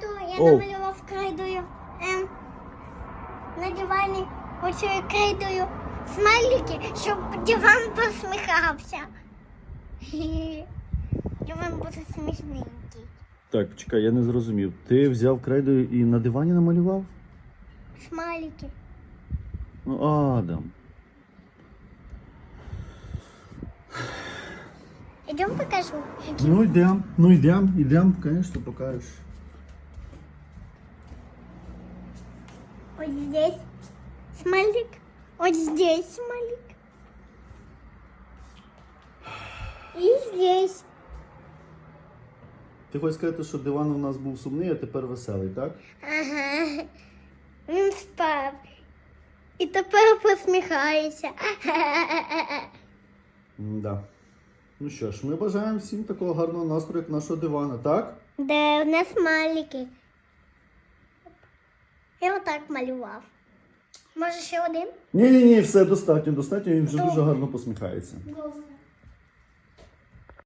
Тату, я намалював крейдою. Ем, на дивані оцею крейдою смайлики, щоб диван посміхався. Хі-хі. Диван буде смішненький. Так, почекай, я не зрозумів. Ти взяв крейду і на дивані намалював? Смайлики. Ну, Адам. Ідемо покажу. які Ну йдем, ну йдем, йдем, звісно, покажеш. Вот здесь смайлик. Вот здесь смайлик. И здесь. Ти хочеш сказати, що диван у нас був сумний, а тепер веселий, так? Ага. Він спав. І тепер посміхається. Да. Ну що ж, ми бажаємо всім такого гарного настрою, як нашого дивана, так? Де в нас смайлики? Я отак малював. Може ще один? Ні, ні, ні, все достатньо, достатньо, він вже дуже гарно посміхається. Добре.